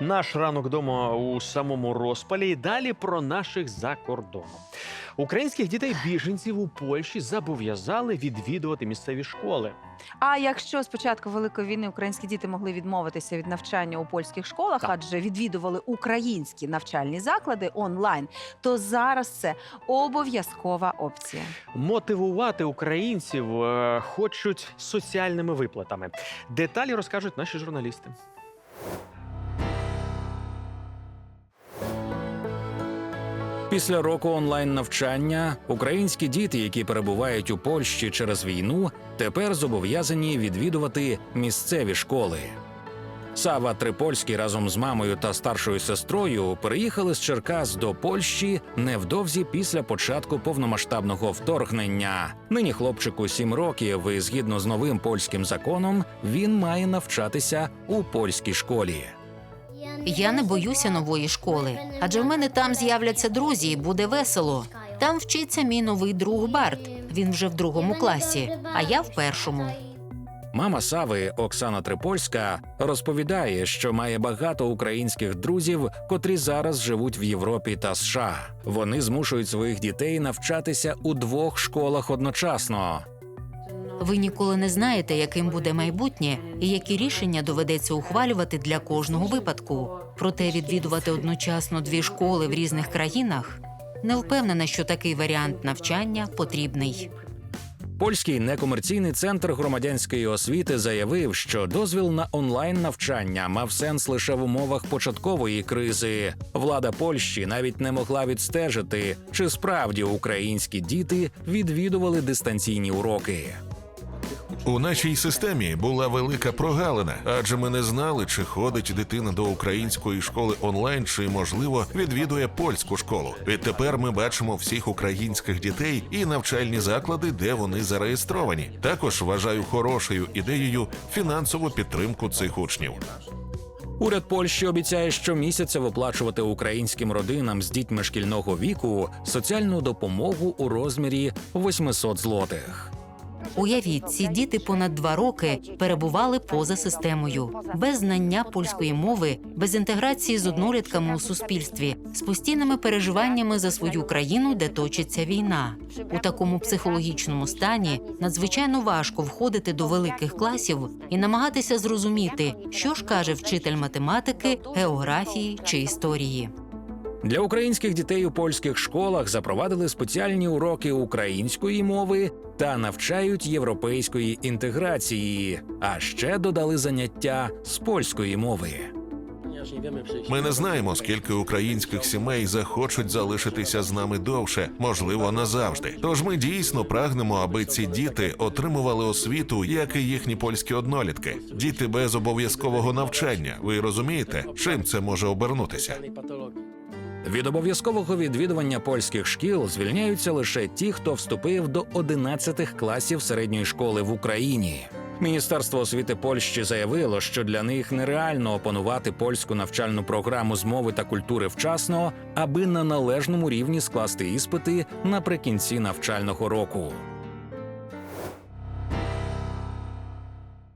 Наш ранок вдома у самому розпалі. І далі про наших за кордоном. Українських дітей біженців у Польщі зобов'язали відвідувати місцеві школи. А якщо з початку великої війни українські діти могли відмовитися від навчання у польських школах, Так. адже відвідували українські навчальні заклади онлайн, то зараз це обов'язкова опція. Мотивувати українців е, хочуть соціальними виплатами. Деталі розкажуть наші журналісти. Після року онлайн навчання українські діти, які перебувають у Польщі через війну, тепер зобов'язані відвідувати місцеві школи. Сава Трипольський разом з мамою та старшою сестрою переїхали з Черкас до Польщі невдовзі після початку повномасштабного вторгнення. Нині хлопчику сім років, і згідно з новим польським законом, він має навчатися у польській школі. Я не боюся нової школи, адже в мене там з'являться друзі, і буде весело. Там вчиться мій новий друг Барт. Він вже в другому класі, а я в першому. Мама Сави Оксана Трипольська розповідає, що має багато українських друзів, котрі зараз живуть в Європі та США. Вони змушують своїх дітей навчатися у двох школах одночасно. Ви ніколи не знаєте, яким буде майбутнє і які рішення доведеться ухвалювати для кожного випадку. Проте відвідувати одночасно дві школи в різних країнах не впевнена, що такий варіант навчання потрібний. Польський некомерційний центр громадянської освіти заявив, що дозвіл на онлайн навчання мав сенс лише в умовах початкової кризи. Влада Польщі навіть не могла відстежити, чи справді українські діти відвідували дистанційні уроки. У нашій системі була велика прогалина, адже ми не знали, чи ходить дитина до української школи онлайн, чи можливо відвідує польську школу. Відтепер ми бачимо всіх українських дітей і навчальні заклади, де вони зареєстровані. Також вважаю хорошою ідеєю фінансову підтримку цих учнів. Уряд Польщі обіцяє щомісяця виплачувати українським родинам з дітьми шкільного віку соціальну допомогу у розмірі 800 злотих. Уявіть, ці діти понад два роки перебували поза системою, без знання польської мови, без інтеграції з однолітками у суспільстві, з постійними переживаннями за свою країну, де точиться війна. У такому психологічному стані надзвичайно важко входити до великих класів і намагатися зрозуміти, що ж каже вчитель математики, географії чи історії. Для українських дітей у польських школах запровадили спеціальні уроки української мови та навчають європейської інтеграції, а ще додали заняття з польської мови. Ми не знаємо, скільки українських сімей захочуть залишитися з нами довше, можливо, назавжди. Тож ми дійсно прагнемо, аби ці діти отримували освіту, як і їхні польські однолітки. Діти без обов'язкового навчання. Ви розумієте, чим це може обернутися? Від обов'язкового відвідування польських шкіл звільняються лише ті, хто вступив до 11 класів середньої школи в Україні. Міністерство освіти Польщі заявило, що для них нереально опанувати польську навчальну програму з мови та культури вчасно, аби на належному рівні скласти іспити наприкінці навчального року.